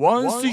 원스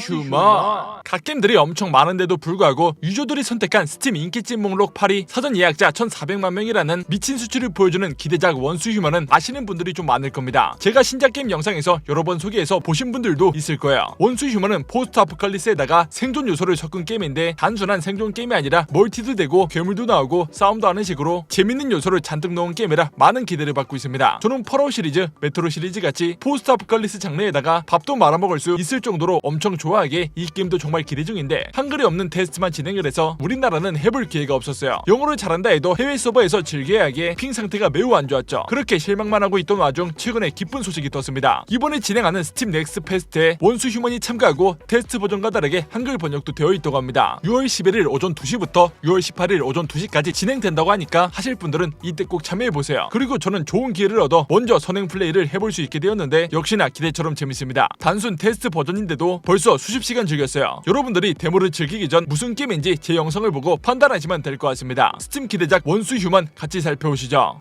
각 게임들이 엄청 많은데도 불구하고 유저들이 선택한 스팀 인기찜 목록 8위 사전 예약자 1400만 명이라는 미친 수치를 보여주는 기대작 원스 휴먼은 아시는 분들이 좀 많을 겁니다. 제가 신작 게임 영상에서 여러 번 소개해서 보신 분들도 있을 거예요. 원스 휴먼은 포스트 아포칼리스에다가 생존 요소를 섞은 게임인데 단순한 생존 게임이 아니라 멀티도 되고 괴물도 나오고 싸움도 하는 식으로 재밌는 요소를 잔뜩 넣은 게임이라 많은 기대를 받고 있습니다. 저는 펄아웃 시리즈, 메트로 시리즈 같이 포스트 아포칼리스 장르에다가 밥도 말아먹을 수 있을 정도로 엄청 좋아하게 이 게임도 정말 기대 중인데 한글이 없는 테스트만 진행을 해서 우리나라는 해볼 기회가 없었어요. 영어를 잘한다 해도 해외 서버에서 즐겨야 하기에 핑 상태가 매우 안 좋았죠. 그렇게 실망만 하고 있던 와중 최근에 기쁜 소식이 떴습니다. 이번에 진행하는 스팀 넥스 페스트에 원수 휴먼이 참가하고 테스트 버전과 다르게 한글 번역도 되어 있다고 합니다. 6월 11일 오전 2시부터 6월 18일 오전 2시까지 진행된다고 하니까 하실 분들은 이때 꼭 참여해 보세요. 그리고 저는 좋은 기회를 얻어 먼저 선행 플레이를 해볼 수 있게 되었는데 역시나 기대처럼 재밌습니다. 단순 테스트 버전인데도 벌써 수십 시간 즐겼어요. 여러분들이 데모를 즐기기 전 무슨 게임인지 제 영상을 보고 판단하시면 될 것 같습니다. 스팀 기대작 원수 휴먼 같이 살펴보시죠.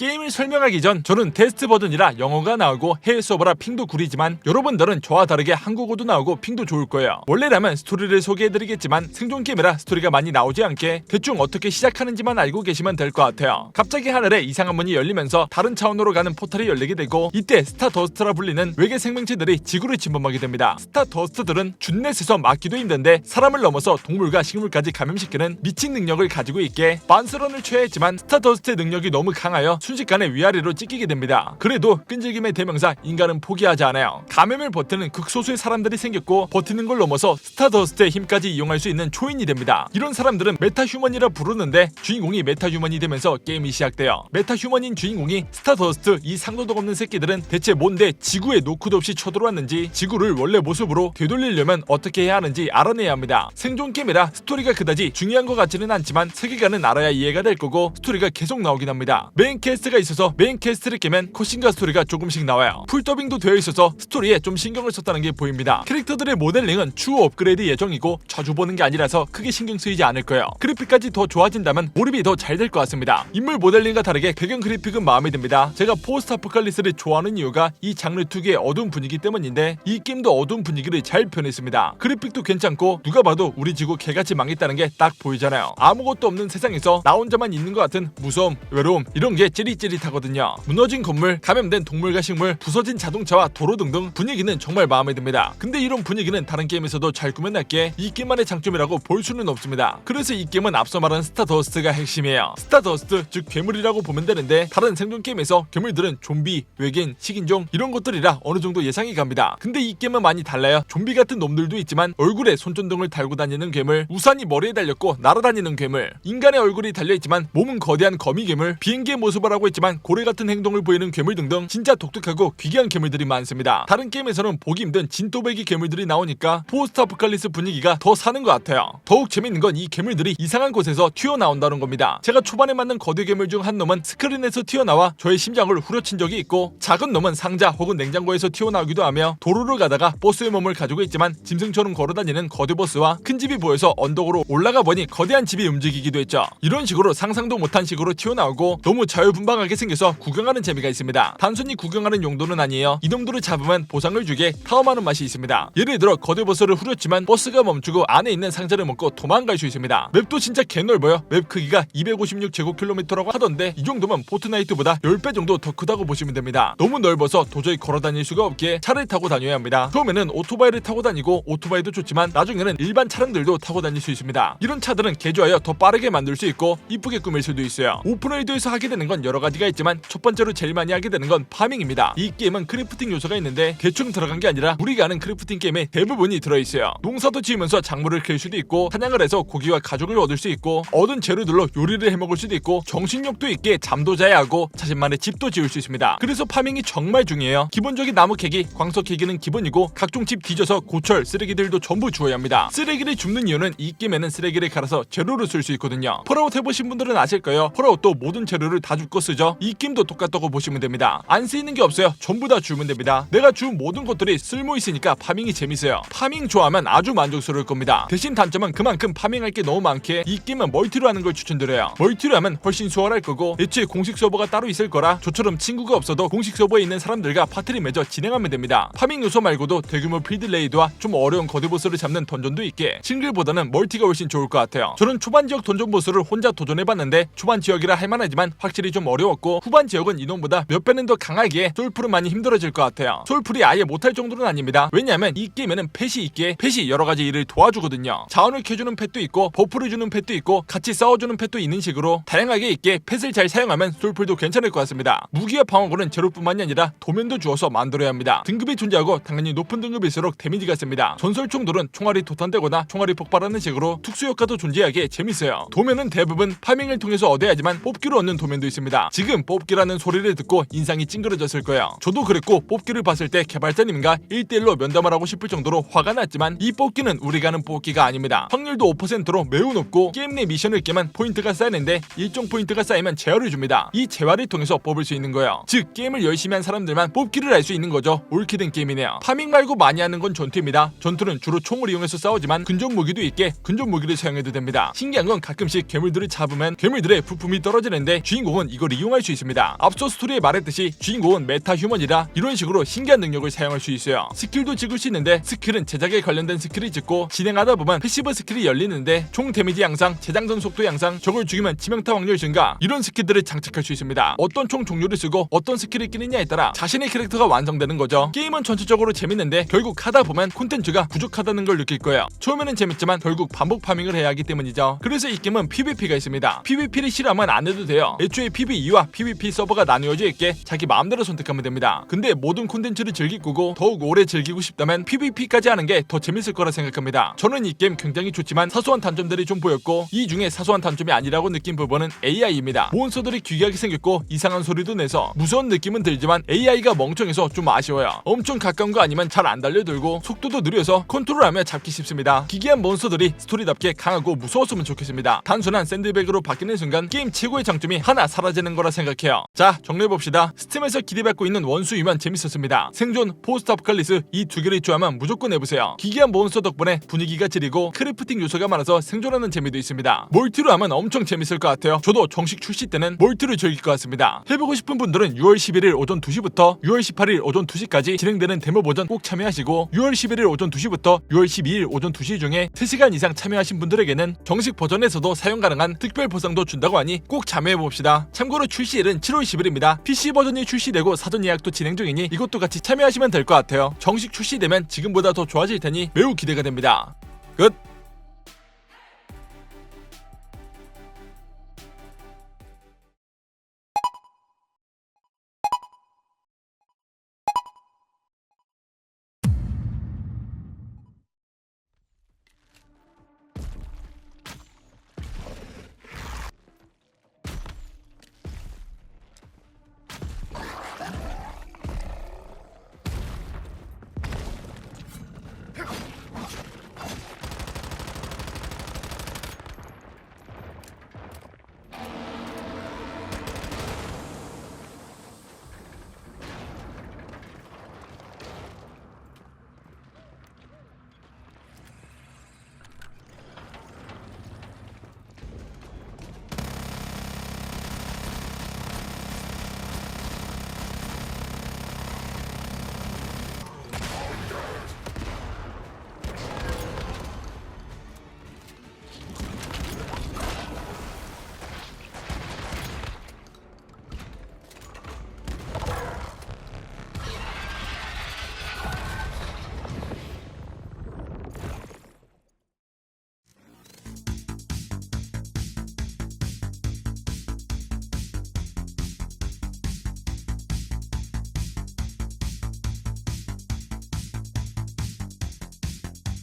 게임을 설명하기 전 저는 테스트 버전이라 영어가 나오고 해외 서버라 핑도 구리지만 여러분들은 저와 다르게 한국어도 나오고 핑도 좋을 거예요. 원래라면 스토리를 소개해드리겠지만 생존 게임이라 스토리가 많이 나오지 않게 대충 어떻게 시작하는지만 알고 계시면 될 것 같아요. 갑자기 하늘에 이상한 문이 열리면서 다른 차원으로 가는 포탈이 열리게 되고 이때 스타 더스트라 불리는 외계 생명체들이 지구를 침범하게 됩니다. 스타 더스트들은 준넷에서 막기도 힘든데 사람을 넘어서 동물과 식물까지 감염시키는 미친 능력을 가지고 있게 반스런을 취했지만 스타 더스트의 능력이 너무 강하여 순식간에 위아래로 찢기게 됩니다. 그래도 끈질김의 대명사 인간은 포기하지 않아요. 감염을 버티는 극소수의 사람들이 생겼고 버티는 걸 넘어서 스타더스트의 힘까지 이용할 수 있는 초인이 됩니다. 이런 사람들은 메타휴먼이라 부르는데 주인공이 메타휴먼이 되면서 게임이 시작돼요. 메타휴먼인 주인공이 스타더스트 이 상도덕 없는 새끼들은 대체 뭔데 지구에 노크도 없이 쳐들어왔는지 지구를 원래 모습으로 되돌리려면 어떻게 해야 하는지 알아내야 합니다. 생존 게임이라 스토리가 그다지 중요한 것 같지는 않지만 세계관은 알아야 이해가 될 거고 스토리가 계속 나오긴 합니다. 메인 캐 스트가 있어서 메인 캐스트를 깨면 컷신과 스토리가 조금씩 나와요. 풀 더빙도 되어 있어서 스토리에 좀 신경을 썼다는 게 보입니다. 캐릭터들의 모델링은 추후 업그레이드 예정이고 자주 보는 게 아니라서 크게 신경 쓰이지 않을 거예요. 그래픽까지 더 좋아진다면 몰입이 더 잘 될 것 같습니다. 인물 모델링과 다르게 배경 그래픽은 마음에 듭니다. 제가 포스트 아포칼리스를 좋아하는 이유가 이 장르 특유의 어두운 분위기 때문인데 이 게임도 어두운 분위기를 잘 표현했습니다. 그래픽도 괜찮고 누가 봐도 우리 지구 개같이 망했다는 게 딱 보이잖아요. 아무것도 없는 세상에서 나 혼자만 있는 것 같은 무서움, 외로움 이런 게 찌릿 찌릿하거든요. 무너진 건물, 감염된 동물과 식물, 부서진 자동차와 도로 등등 분위기는 정말 마음에 듭니다. 근데 이런 분위기는 다른 게임에서도 잘 꾸며놨기에 이 게임만의 장점이라고 볼 수는 없습니다. 그래서 이 게임은 앞서 말한 스타더스트가 핵심이에요. 스타더스트 즉 괴물이라고 보면 되는데 다른 생존 게임에서 괴물들은 좀비, 외계인, 식인종 이런 것들이라 어느 정도 예상이 갑니다. 근데 이 게임은 많이 달라요. 좀비 같은 놈들도 있지만 얼굴에 손전등을 달고 다니는 괴물, 우산이 머리에 달렸고 날아다니는 괴물, 인간의 얼굴이 달려있지만 몸은 거대한 거미 괴물, 비행기의 모습을 하고 있지만 고래 같은 행동을 보이는 괴물 등등 진짜 독특하고 귀귀한 괴물들이 많습니다. 다른 게임에서는 보기 힘든 진또배기 괴물들이 나오니까 포스트 아포칼리스 분위기가 더 사는 것 같아요. 더욱 재밌는 건 이 괴물들이 이상한 곳에서 튀어나온다는 겁니다. 제가 초반에 만난 거대 괴물 중 한 놈은 스크린에서 튀어나와 저의 심장을 후려친 적이 있고 작은 놈은 상자 혹은 냉장고에서 튀어나오기도 하며 도로를 가다가 버스의 몸을 가지고 있지만 짐승처럼 걸어다니는 거대 버스와 큰 집이 보여서 언덕으로 올라가 보니 거대한 집이 움직이기도 했죠. 이런 식으로 상상도 못한 식으로 튀어나오고 너무 자유분 방하게 생겨서 구경하는 재미가 있습니다. 단순히 구경하는 용도는 아니에요. 이놈들을 잡으면 보상을 주게 탐험하는 맛이 있습니다. 예를 들어 거대 버스를 후렸지만 버스가 멈추고 안에 있는 상자를 먹고 도망갈 수 있습니다. 맵도 진짜 개넓어요. 맵 크기가 256제곱킬로미터라고 하던데 이 정도면 포트나이트보다 10배 정도 더 크다고 보시면 됩니다. 너무 넓어서 도저히 걸어 다닐 수가 없기에 차를 타고 다녀야 합니다. 처음에는 오토바이를 타고 다니고 오토바이도 좋지만 나중에는 일반 차량들도 타고 다닐 수 있습니다. 이런 차들은 개조하여 더 빠르게 만들 수 있고 이쁘게 꾸밀 수도 있어요. 오픈월드에서 하게 되는 건 여러 가지가 있지만 첫 번째로 제일 많이 하게 되는 건 파밍입니다. 이 게임은 크래프팅 요소가 있는데 대충 들어간 게 아니라 우리가 아는 크래프팅 게임의 대부분이 들어있어요. 농사도 지으면서 작물을 키울 수도 있고 사냥을 해서 고기와 가죽을 얻을 수 있고 얻은 재료들로 요리를 해먹을 수도 있고 정신력도 있게 잠도 자야 하고 자신만의 집도 지을 수 있습니다. 그래서 파밍이 정말 중요해요. 기본적인 나무 캐기, 광석 캐기는 기본이고 각종 집 뒤져서 고철, 쓰레기들도 전부 주어야 합니다. 쓰레기를 줍는 이유는 이 게임에는 쓰레기를 갈아서 재료로 쓸수 있거든요. 폴아웃 해보신 분들은 아실 거예요. 폴아웃도 모든 재료를 다 줍고 거 쓰죠. 이 게임도 똑같다고 보시면 됩니다. 안 쓰이는 게 없어요. 전부 다 주면 됩니다. 내가 준 모든 것들이 쓸모 있으니까 파밍이 재밌어요. 파밍 좋아하면 아주 만족스러울 겁니다. 대신 단점은 그만큼 파밍할 게 너무 이 게임은 멀티로 하는 걸 추천드려요. 멀티로 하면 훨씬 수월할 거고 애초에 공식 서버가 따로 있을 거라 저처럼 친구가 없어도 공식 서버에 있는 사람들과 파티를 맺어 진행하면 됩니다. 파밍 요소 말고도 대규모 필드 레이드와 좀 어려운 거대 보스를 잡는 던전도 있게 싱글보다는 멀티가 훨씬 좋을 것 같아요. 저는 초반 지역 던전 보스를 혼자 도전해봤는데 초반 지역이라 할만하지만 확실히 좀 어려웠고 후반 지역은 인원보다 몇 배는 더 강하기에 솔풀은 많이 힘들어질 것 같아요. 솔풀이 아예 못할 정도는 아닙니다. 왜냐하면 이 게임에는 펫이 있기에 펫이 여러 가지 일을 도와주거든요. 자원을 캐주는 펫도 있고 버프를 주는 펫도 있고 같이 싸워주는 펫도 있는 식으로 다양하게 있기에 펫을 잘 사용하면 솔풀도 괜찮을 것 같습니다. 무기와 방어구는 제로뿐만이 아니라 도면도 주어서 만들어야 합니다. 등급이 존재하고 당연히 높은 등급일수록 데미지가 셉니다. 전설총들은 총알이 도탄되거나 총알이 폭발하는 식으로 특수 효과도 존재하기에 재밌어요. 도면은 대부분 파밍을 통해서 얻어야지만 뽑기로 얻는 도면도 있습니다. 지금 뽑기라는 소리를 듣고 인상이 찡그러졌을 거예요. 저도 그랬고 뽑기를 봤을 때 개발자님과 1대1로 면담을 하고 싶을 정도로 화가 났지만 이 뽑기는 우리가 하는 뽑기가 아닙니다. 확률도 5%로 매우 높고 게임 내 미션을 깨면 포인트가 쌓이는데 일정 포인트가 쌓이면 재화를 줍니다. 이 재화를 통해서 뽑을 수 있는 거예요. 즉 게임을 열심히 한 사람들만 뽑기를 할 수 있는 거죠. 옳게 된 게임이네요. 파밍 말고 많이 하는 건 전투입니다. 전투는 주로 총을 이용해서 싸우지만 근접 무기도 있게 근접 무기를 사용해도 됩니다. 신기한 건 가끔씩 괴물들을 잡으면 괴물들의 부품이 떨어지는데 주인공은 이걸 이용할 수 있습니다. 앞서 스토리에 말했듯이 주인공은 메타 휴먼이라 이런 식으로 신기한 능력을 사용할 수 있어요. 스킬도 찍을 수 있는데 스킬은 제작에 관련된 스킬을 찍고 진행하다 보면 패시브 스킬이 열리는데 총 데미지 양상, 재장전 속도 양상, 적을 죽이면 치명타 확률 증가 이런 스킬들을 장착할 수 있습니다. 어떤 총 종류를 쓰고 어떤 스킬을 끼느냐에 따라 자신의 캐릭터가 완성되는 거죠. 게임은 전체적으로 재밌는데 결국 하다 보면 콘텐츠가 부족하다는 걸 느낄 거예요. 처음에는 재밌지만 결국 반복 파밍을 해야 하기 때문이죠. 그래서 이 게임은 PVP가 있습니다. PVP를 싫어하면 안 해도 돼요. 애초에 PVE 와 PVP 서버가 나뉘어져 있게 자기 마음대로 선택하면 됩니다. 근데 모든 콘텐츠를 즐길 거고 더욱 오래 즐기고 싶다면 PVP까지 하는 게 더 재밌을 거라 생각합니다. 저는 이 게임 굉장히 좋지만 사소한 단점들이 좀 보였고 이 중에 사소한 단점이 아니라고 느낀 부분은 AI입니다. 몬스터들이 귀하게 생겼고 이상한 소리도 내서 무서운 느낌은 들지만 AI가 멍청해서 좀 아쉬워요. 엄청 가까운 거 아니면 잘 안 달려들고 속도도 느려서 컨트롤하며 잡기 쉽습니다. 기괴한 몬스터들이 스토리답게 강하고 무서웠으면 좋겠습니다. 단순한 샌드백으로 바뀌는 순간 게임 최고의 장점이 하나 사라지는 거라 생각해요. 자 정리해봅시다. 스팀에서 기대받고 있는 원수이면 재밌었습니다. 생존, 포스트 아포칼리스 이 두 개를 좋아하면 무조건 해보세요. 기괴한 몬스터 덕분에 분위기가 지리고 크래프팅 요소가 많아서 생존하는 재미도 있습니다. 몰티로 하면 엄청 재밌을 것 같아요. 저도 정식 출시 때는 몰티를 즐길 것 같습니다. 해보고 싶은 분들은 6월 11일 오전 2시부터 6월 18일 오전 2시까지 진행되는 데모 버전 꼭 참여하시고 6월 11일 오전 2시부터 6월 12일 오전 2시 중에 3시간 이상 참여하신 분들에게는 정식 버전에서도 사용 가능한 특별 보상도 준다고 하니 꼭 참여해봅시다. 참고로 출시일은 7월 10일입니다. PC 버전이 출시되고 사전 예약도 진행 중이니 이것도 같이 참여하시면 될 것 같아요. 정식 출시되면 지금보다 더 좋아질 테니 매우 기대가 됩니다. 끝!